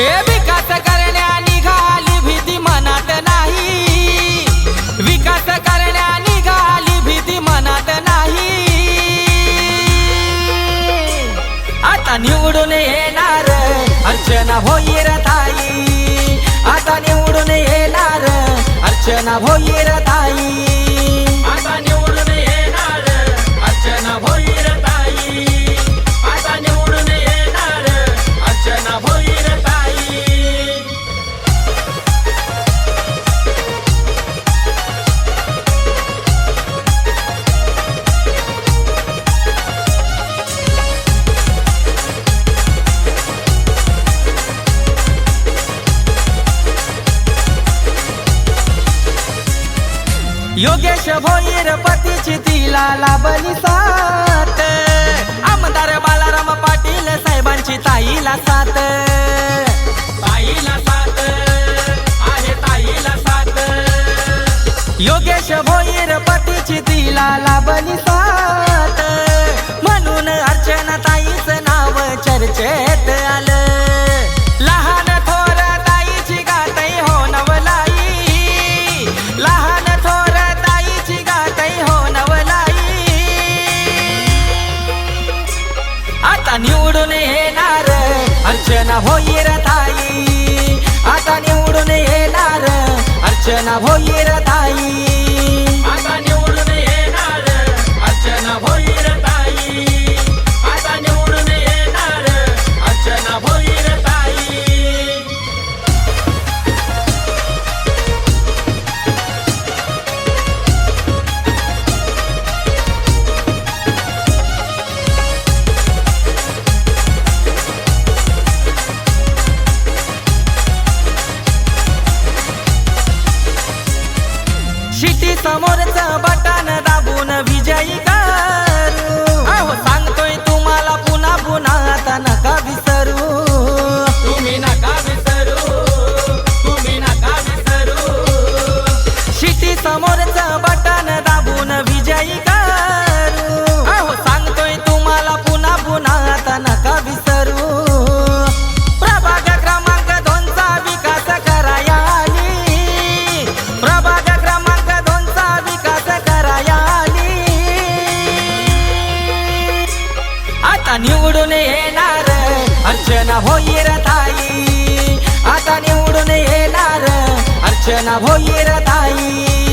हे विकास करण्या निघाली भीती नाही. करण्या निघाली भीती नाही. आता निवडून येणार अर्चना भोईर ताई. आता निवडून येणार अर्चना भोईर ताई. योगेश भोईर पतीची तिला लाभली सात आमदार बालाराम पाटील साहेबांची ताईला सात ताईला साथ. आहे ताईला साथ. योगेश भोईर पतीची तिला लाभली सात होईर ताई. आता निवडून येणार अर्चना होईर ताई. समोरचा बटन दाबून विजयी करू. सांगतोय तुम्हाला पुन्हा पुन्हा आता नका विसरू. तुम्ही नका विसरू. तुम्ही नका विसरू. शिटी समोरचा भोईर ताई. आता निवडून येणार अर्चना भोईर ताई.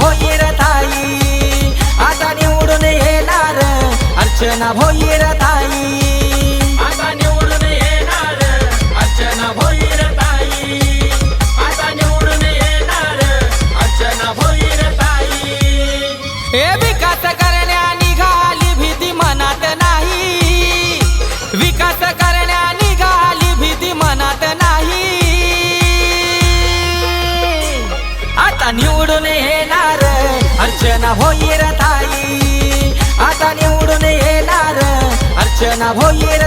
भोईर ताई आता निवडून येणार अर्चना भोईर अर्चना भोईर ताई. आता निवडून येणार अर्चना भोईर